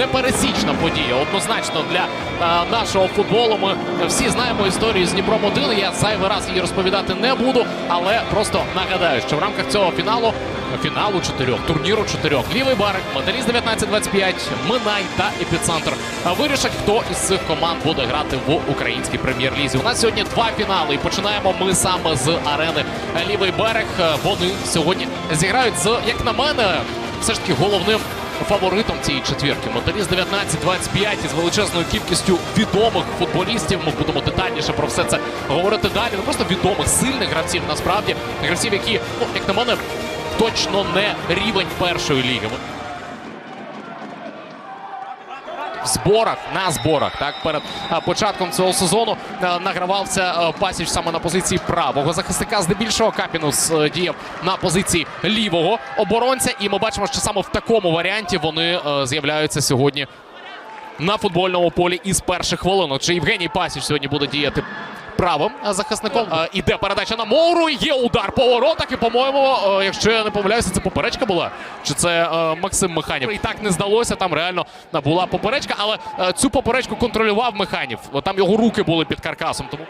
непересічна подія. Однозначно для е, нашого футболу. Ми всі знаємо історію з Дніпром 1 Я зайвий раз її розповідати не буду, але просто нагадаю, що в рамках цього фіналу, фіналу чотирьох, турніру чотирьох, лівий барик, металіст 19-25, Минай та епіцентр вирішать, хто із цих команд буде грати в українській прем'єр-лізі. У нас сьогодні два фінали, і починаємо ми саме з арени Лівий берег. Вони сьогодні зіграють з, як на мене, все ж таки головним фаворитом цієї четвірки. Металіст 19-25 із величезною кількістю відомих футболістів. Ми будемо детальніше про все це говорити далі. Ну просто відомих, сильних гравців насправді. Гравців, які, ну, як на мене, точно не рівень першої ліги. В зборах на зборах так перед початком цього сезону награвався пасіч саме на позиції правого захисника. Здебільшого Капінус діяв на позиції лівого оборонця. І ми бачимо, що саме в такому варіанті вони з'являються сьогодні на футбольному полі із перших хвилин. Чи Євгеній Пасіч сьогодні буде діяти правим захисником? Іде передача на Моуру. Є удар по воротах. І, по-моєму, якщо я не помиляюся, це поперечка була. Чи це Максим Механів? І так не здалося. Там реально була поперечка, але цю поперечку контролював Механів. Там його руки були під каркасом. Тому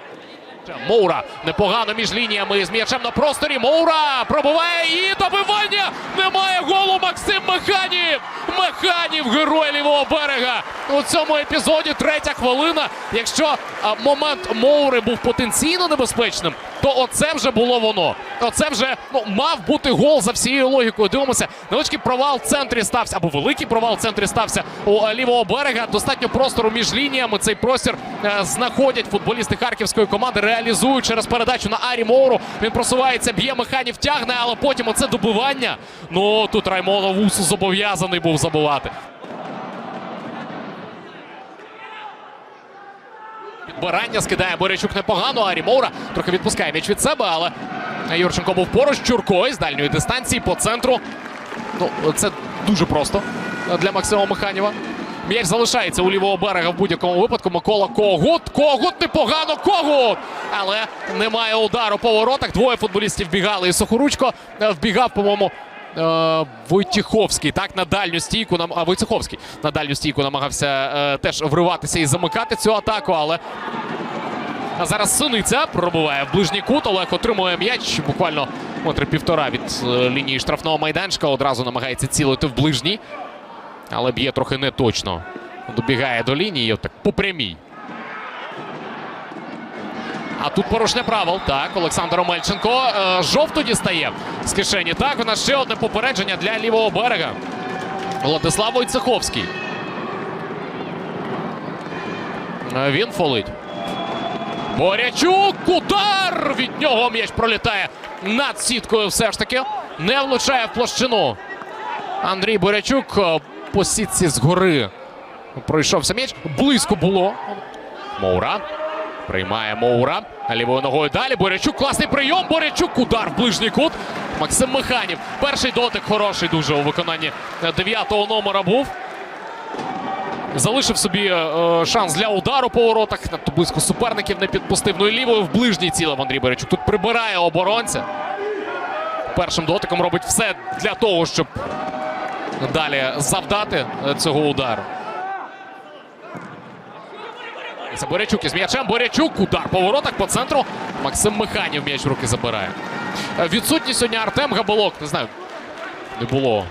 Моура непогано між лініями з м'ячем на просторі. Моура пробиває і добивання. Немає голу Максим Механів. Механів, герой лівого берега. У цьому епізоді третя хвилина. Якщо момент Моури був потенційно небезпечним, то оце вже було воно. Оце вже ну, мав бути гол за всією логікою. Дивимося, невеличкий провал в центрі стався, або великий провал в центрі стався у е, лівого берега. Достатньо простору між лініями. Цей простір е, знаходять футболісти харківської команди, реалізують через передачу на Арі Моуру. Він просувається, б'є механів, тягне, але потім оце добивання. Ну тут Раймонов Усу зобов'язаний був забивати. Підбирання скидає Борячук непогано. Арі Моура трохи відпускає м'яч від себе, але Юрченко був поруч. Чурко із дальньої дистанції по центру. Ну, це дуже просто для Максима Механіва. М'яч залишається у лівого берега в будь-якому випадку. Микола Когут. Когут непогано. Когут! Але немає удару по воротах. Двоє футболістів бігали. І Сухоручко е, вбігав, по-моєму. Е, Войтіховський, так, на дальню стійку нам. А Войцеховський на дальню стійку намагався е, теж вриватися і замикати цю атаку, але а зараз Синиця пробиває в ближній кут. Олег отримує м'яч буквально метри півтора від е, лінії штрафного майданчика. Одразу намагається цілити в ближній. Але б'є трохи не точно. Добігає до лінії. Так по прямій. А тут порушення правил. Так, Олександр Омельченко е, жовту дістає з кишені. Так, у нас ще одне попередження для лівого берега. Владислав Войцеховський. Е, Він фолить. Борячук! Удар! Від нього м'яч пролітає над сіткою все ж таки. Не влучає в площину. Андрій Борячук е, по сітці згори пройшовся м'яч. Близько було. Моура. Приймає Моура. Лівою ногою далі. Борячук. Класний прийом. Борячук. Удар в ближній кут. Максим Механів. Перший дотик хороший дуже у виконанні дев'ятого номера був. Залишив собі е, е, шанс для удару по воротах. Надто близько суперників не підпустив. Ну і лівою в ближній цілив Андрій Борячук. Тут прибирає оборонця. Першим дотиком робить все для того, щоб далі завдати е, цього удару. Це Борячук із м'ячем. Борячук. Удар по по центру. Максим Механів м'яч в руки забирає. Е, Відсутній сьогодні Артем Габалок. Не знаю, не було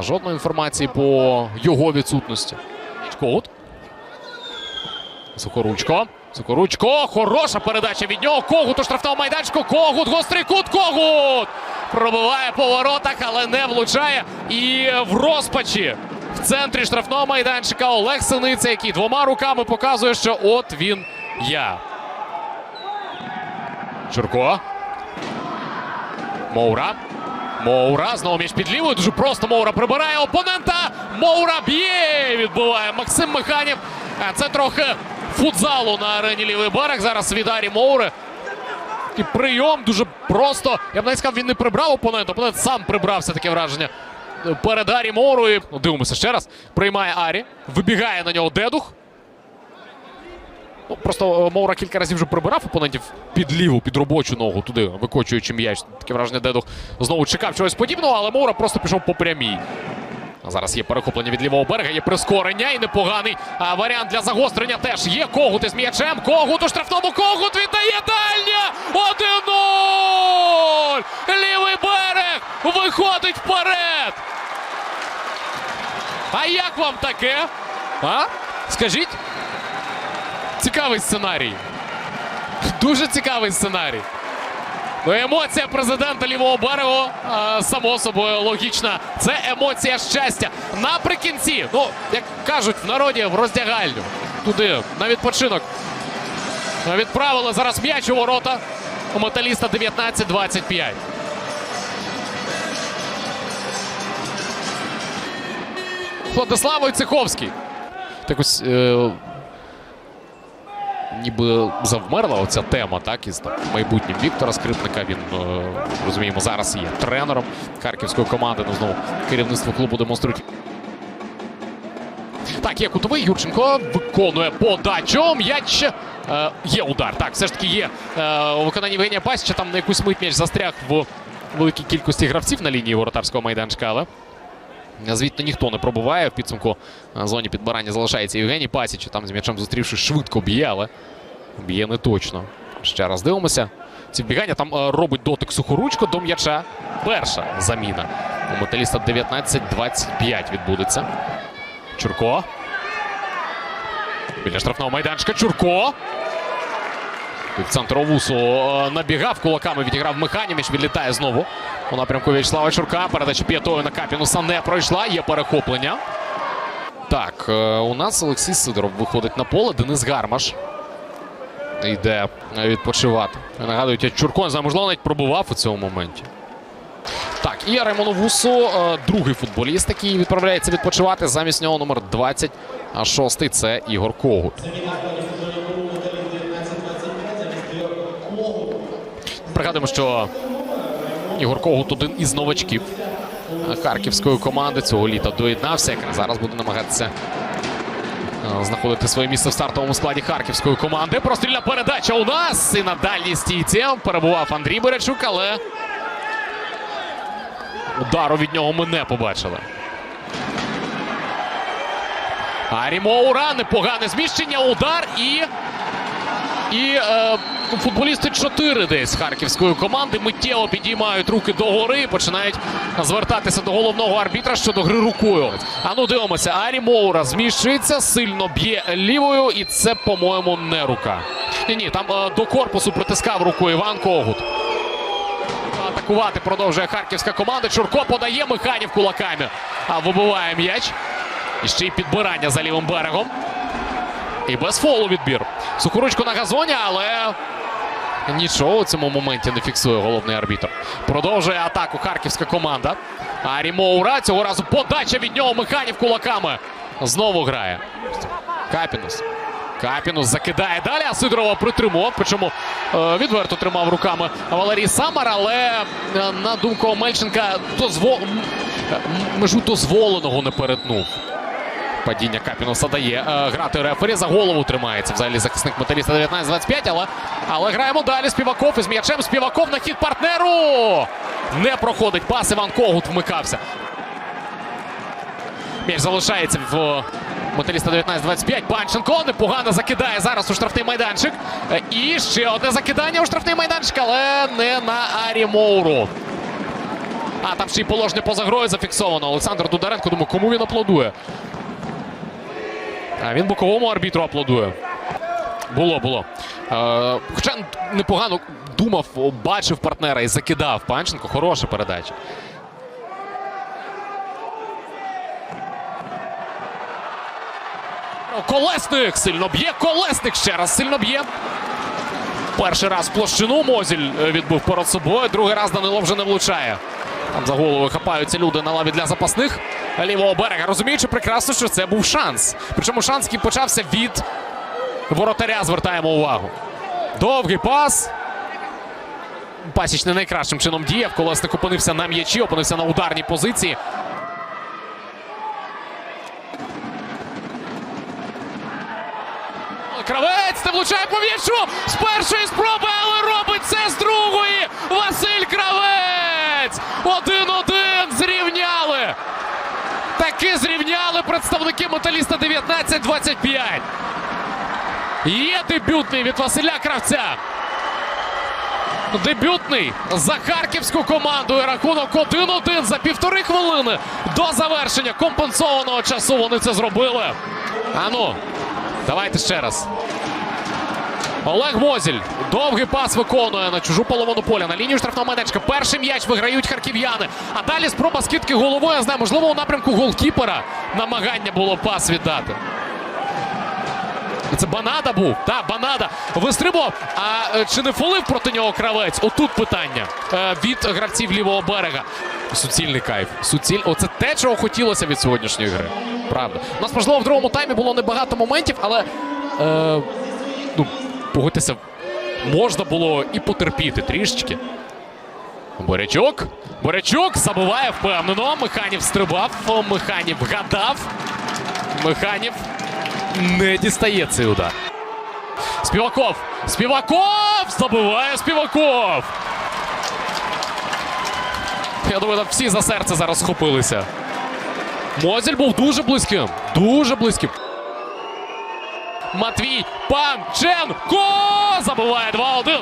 жодної інформації по його відсутності. Коут. Сухоручко. Сухоручко. Хороша передача від нього. Когут у штрафному майданчику. Когут. Гострий кут. Когут. Пробиває по воротах, але не влучає. І в розпачі центрі штрафного майданчика Олег Синиця, який двома руками показує, що от він я. Чурко. Моура. Моура. Знову м'яч під лівою. Дуже просто Моура прибирає опонента. Моура б'є. Відбиває Максим Механів. Це трохи футзалу на арені лівий берег. Зараз від Арі Моури. І прийом дуже просто. Я б навіть сказав, він не прибрав опонента. Опонент сам прибрався таке враження. Перед Арі Моурою. Ну, дивимося ще раз. Приймає Арі. Вибігає на нього дедух. Ну, просто е, Моура кілька разів вже прибирав опонентів під ліву, під робочу ногу, туди, викочуючи м'яч. Таке враження Дедух знову чекав чогось подібного, але Моура просто пішов по прямій. Зараз є перехоплення від лівого берега, є прискорення і непоганий а, варіант для загострення теж є. Когут із м'ячем. Когут у штрафному. Когут віддає дальня. 1-0! Лівий берег виходить вперед. А як вам таке? А? Скажіть? Цікавий сценарій. Дуже цікавий сценарій. Ну, емоція президента лівого берегу, а, само собою логічна. Це емоція щастя. Наприкінці, ну, як кажуть в народі, в роздягальню. Туди, на відпочинок. Відправили зараз м'яч у ворота. У металіста 19-25. Владислав Войцеховський. Так ось. Е, ніби завмерла оця тема, так, із там, майбутнім Віктора Скрипника. Він, е, розуміємо, зараз є тренером харківської команди. Ну, знову керівництво клубу демонструють. Так, є кутовий. Юрченко виконує подачу. М'яч. Е, є удар. Так, все ж таки є е, у виконанні Євгенія Пасіча. Там на якусь мить м'яч застряг в великій кількості гравців на лінії воротарського майданчика, але Звідти ніхто не пробуває. В підсумку на зоні підбирання залишається Євгеній Пасіч. Там з м'ячем зустрівшись, швидко б'є, але б'є не точно. Ще раз дивимося. Ці вбігання там е, робить дотик сухоручко до м'яча. Перша заміна. У металіста 19-25 відбудеться. Чурко. Біля штрафного майданчика. Чурко. Центру вусу е, набігав кулаками, відіграв Механіміч, відлітає знову. У напрямку В'ячеслава Чурка. Передача п'ятою на Капінуса не пройшла. Є перехоплення. Так, е, у нас Олексій Сидоров виходить на поле. Денис Гармаш йде відпочивати. Нагадують, Чурко, знаю, можливо, навіть пробував у цьому моменті. Так, і Раймону Вусу, е, другий футболіст, який відправляється відпочивати. Замість нього номер 26 це Ігор Когут. Пригадуємо, що Ігор Когут один із новачків харківської команди цього літа доєднався. Якраз зараз буде намагатися е, знаходити своє місце в стартовому складі харківської команди. Прострільна передача у нас і на дальній стійці перебував Андрій Беречук, але удару від нього ми не побачили. Арі Моура, непогане зміщення, удар і. І е, футболісти 4 десь харківської команди миттєво підіймають руки догори і починають звертатися до головного арбітра щодо гри рукою. А ну дивимося, Арі Моура зміщується, сильно б'є лівою, і це, по-моєму, не рука. Ні, ні, там е, до корпусу притискав руку Іван Когут. Атакувати продовжує харківська команда. Чурко подає Механів кулаками. А вибиває м'яч. І ще й підбирання за лівим берегом. І без фолу відбір. Сухоручко на газоні, але нічого у цьому моменті не фіксує головний арбітр. Продовжує атаку харківська команда. Арі Моура. Цього разу подача від нього Механів кулаками. Знову грає. Капінус. Капінус закидає далі, а Сидорова притримував. Причому е, відверто тримав руками Валерій Самар, але е, на думку Омельченка дозво... м- м- межу дозволеного не перетнув. Падіння Капінуса дає е, грати рефері. За голову тримається взагалі захисник металіста 19-25, але, але граємо далі. Співаков із м'ячем. Співаков на хід партнеру. Не проходить пас. Іван Когут вмикався. М'яч залишається в металіста 19-25. Панченко непогано закидає зараз у штрафний майданчик. Е, І ще одне закидання у штрафний майданчик, але не на Арі Моуру. А там ще й положення поза грою зафіксовано. Олександр Дударенко. Думаю, кому він аплодує? А він боковому арбітру аплодує. Було, було. Е, хоча непогано думав, бачив партнера і закидав Панченко. Хороша передача. Колесник сильно б'є. Колесник ще раз сильно б'є. Перший раз площину Мозіль е, відбив перед собою. Другий раз Данило вже не влучає. Там за голову хапаються люди на лаві для запасних лівого берега. Розуміючи прекрасно, що це був шанс. Причому шанс, який почався від воротаря. Звертаємо увагу. Довгий пас. Пасіч не найкращим чином діяв. Колесник опинився на м'ячі, опинився на ударній позиції. Кравець не влучає по м'ячу з першої спроби, але робить це з другої. Кравець! Один-один зрівняли. Представники металіста 19-25. Є дебютний від Василя Кравця. Дебютний за харківську команду. І рахунок 1-1 за півтори хвилини до завершення компенсованого часу. Вони це зробили. Ану, давайте ще раз. Олег Мозіль. Довгий пас виконує на чужу половину поля. На лінію штрафного майданчика. Перший м'яч виграють харків'яни. А далі спроба скидки головою. Я знаю, можливо, у напрямку голкіпера намагання було пас віддати. Це Банада був. Так, Банада вистрибував. А е, чи не фолив проти нього кравець? Отут питання е, від гравців лівого берега. Суцільний кайф. Суціль... Оце те, чого хотілося від сьогоднішньої гри. Правда. У нас, можливо, в другому таймі було небагато моментів, але е, ну, погодьтеся, можна було і потерпіти трішечки. Борячук. Борячук забиває впевнено. Механів стрибав. Механів гадав. Механів не дістає цей удар. Співаков. Співаков! Забиває Співаков. Я думаю, там всі за серце зараз схопилися. Мозіль був дуже близьким. Дуже близьким. Матвій Панченко забиває 2-1.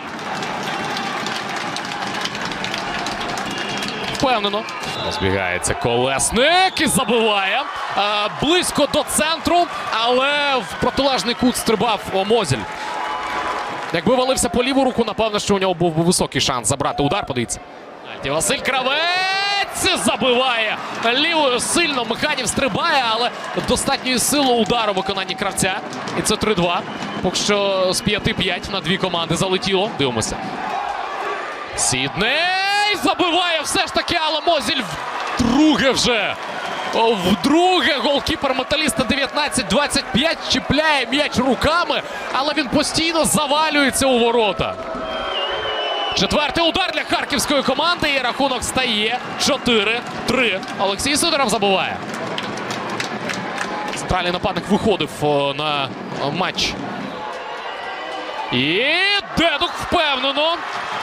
Впевнено. Збігається колесник і забиває. Е, близько до центру, але в протилежний кут стрибав Мозіль. Якби валився по ліву руку, напевно, що у нього був високий шанс забрати удар. Подивіться. Василь Кравець забиває лівою сильно. Механів стрибає, але достатньої сили удару виконанні кравця. І це 3-2. Поки що з 5-5 на дві команди залетіло. Дивимося. Сідней забиває все ж таки, але Мозіль вдруге вже. Вдруге голкіпер металіста 19-25 чіпляє м'яч руками, але він постійно завалюється у ворота. Четвертий удар для харківської команди і рахунок стає 4-3. Олексій Сидоров забиває. Центральний нападник виходив на матч. І Дедук впевнено.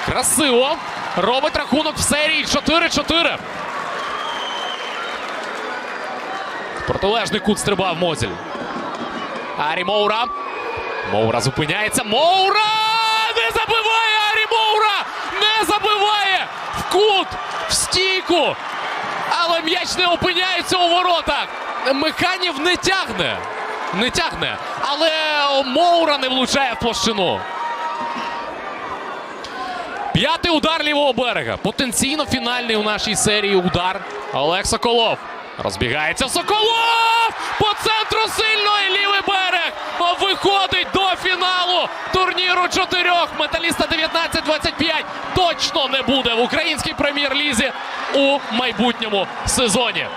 Красиво. Робить рахунок в серії 4-4. Протилежний кут стрибав Мозіль. Арі Моура. Моура зупиняється. Моура! Не забиває Арі Моура! Не забиває! В кут! В стійку! Але м'яч не опиняється у воротах. Механів не тягне. Не тягне. Але Моура не влучає в площину. П'ятий удар лівого берега. Потенційно фінальний у нашій серії удар. Олег Соколов. Розбігається Соколов! По центру сильно і лівий берег виходить до турніру чотирьох. Металіста 19-25 точно не буде в українській прем'єр-лізі у майбутньому сезоні.